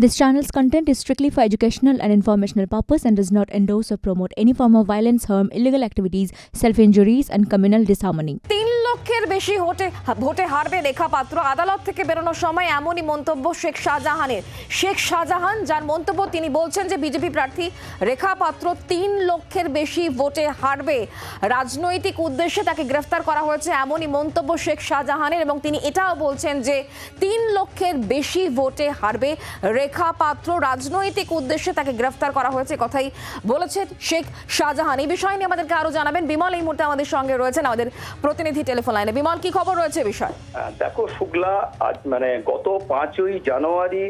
This channel's content is strictly for educational and informational purpose and does not endorse or promote any form of violence, harm, illegal activities, self-injuries and communal disharmony. তিন লক্ষের বেশি ভোটে ভোটে হারবে রেখা পাত্র আদালত থেকে বেরোনোর সময় এমনই মন্তব্য শেখ শাহজাহানের শেখ শাহজাহান যার মন্তব্য তিনি বলছেন যে বিজেপি প্রার্থী রেখা পাত্র তিন লক্ষের বেশি ভোটে হারবে রাজনৈতিক উদ্দেশ্যে তাকে গ্রেফতার করা হয়েছে এমনই মন্তব্য শেখ শাহজাহানের এবং তিনি এটাও বলছেন যে তিন লক্ষের বেশি ভোটে হারবে রেখা পাত্র রাজনৈতিক উদ্দেশ্যে তাকে গ্রেফতার করা হয়েছে কথাই বলেছেন শেখ শাহজাহান। এই বিষয় নিয়ে আমাদেরকে আরও জানাবেন। বিমল এই মুহূর্তে আমাদের সঙ্গে রয়েছেন, আমাদের প্রতিনিধি টেলিফোন লাইনে। বিমল, কি খবর রয়েছে বিষয়? দেখো শুক্লা, আজ মানে গত পাঁচই জানুয়ারি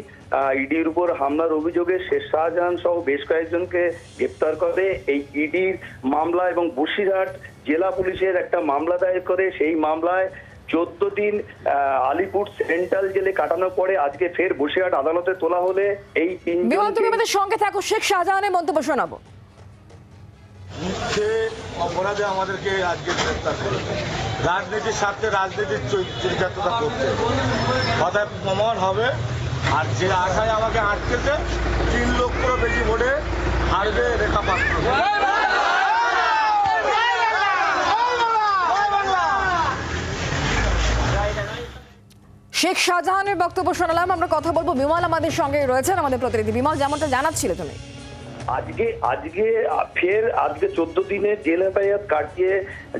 ইডির উপর হামলার অভিযোগে শেখ শাহজাহান সহ বেশ কয়েকজনকে গ্রেপ্তার করে। এই ইডির মামলা এবং বসিরহাট জেলা পুলিশের একটা মামলা দায়ের করে। সেই মামলায় চোদ্দ দিন আহ, আলিপুর সেন্ট্রাল জেলে কাটানোর পরে আজকে ফের বসিরহাট আদালতে তোলা হলে এই বিমল তুমি আমাদের সঙ্গে থাকো শেখ শাহজাহানের মন্তব্য শোনাবো। মিথ্যে অপরাধে আমাদেরকে আজকে গ্রেপ্তার করেছে। রাজনীতির স্বার্থে রাজনীতির চরিতার্থতা করতে কথায় প্রমাণ হবে। আর যে আশায় আমাকে আটকেছে তিন লক্ষেরও বেশি ভোটে হারবে রেখা পাত্র। শেখ শাহজাহানের বক্তব্য শোনালাম, আমরা কথা বলব। বিমল আমাদের সঙ্গে রয়েছেন, আমাদের প্রতিনিধি। বিমল, যেমনটা জানাচ্ছিলে তুমি। আজকে আজকে, ফের আজকে চোদ্দ দিনে জেল হেফাজত কাটিয়ে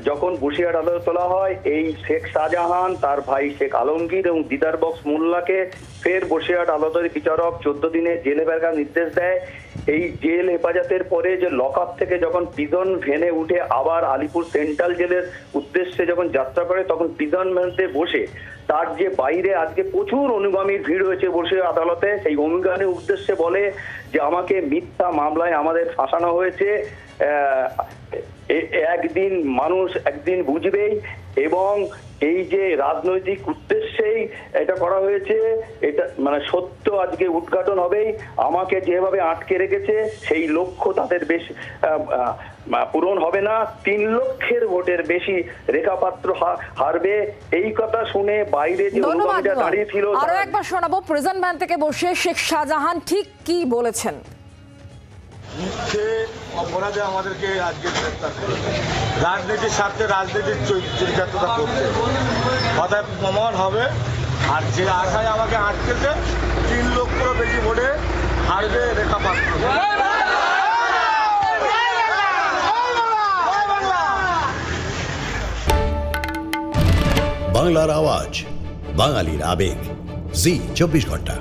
যখন বসিরহাট আদালত তোলা হয়, এই শেখ শাহজাহান, তার ভাই শেখ আলমগীর এবং দিদার বক্স মোল্লাকে ফের বসিরহাট আদালতের বিচারক চোদ্দ দিনে জেল হেফাজত নির্দেশ দেয়। এই জেল হেফাজতের পরে যে লক আপ থেকে যখন প্রিজন ভেনে উঠে আবার আলিপুর সেন্ট্রাল জেলের উদ্দেশ্যে যখন যাত্রা করে, তখন প্রিজন ভ্যানতে বসে তার যে বাইরে আজকে প্রচুর অনুগামী ভিড় হয়েছে বসে আদালতে, সেই অনুগামীর উদ্দেশ্যে বলে যে, আমাকে মিথ্যা মামলায় আমাদের ফাঁসানো হয়েছে। একদিন মানুষ একদিন বুঝবেই এবং এই যে রাজনৈতিক উদ্দেশ্যেই এটা করা হয়েছে এটা মানে সত্য আজকে উদ্ঘাটন হবেই। আমাকে যেভাবে আটকে রেখেছে সেই লক্ষ্য তাদের বেশ পূরণ হবে না। তিন লক্ষের ভোটের বেশি রেখাপাত্র হারবে। এই কথা শুনে বাইরে যে অনুগামীরা বিমল। দাঁড়িয়ে ছিল আরও একবার শোনাবো প্রেজেন্ট ভ্যান থেকে বসে শেখ শাহজাহান ঠিক কি বলেছেন? অপরাধে আমাদেরকে আজকে গ্রেপ্তার করেছে। রাজনীতির স্বার্থে রাজনীতির চরিতার্থতা করতে কথায় প্রমাণ হবে। আর যে আশায় আমাকে আটকেছে, তিন লক্ষেরও বেশি ভোটে হারবে রেখা পাত্র। বাংলার আওয়াজ, বাঙালির আবেগ। জি, চব্বিশ ঘণ্টা।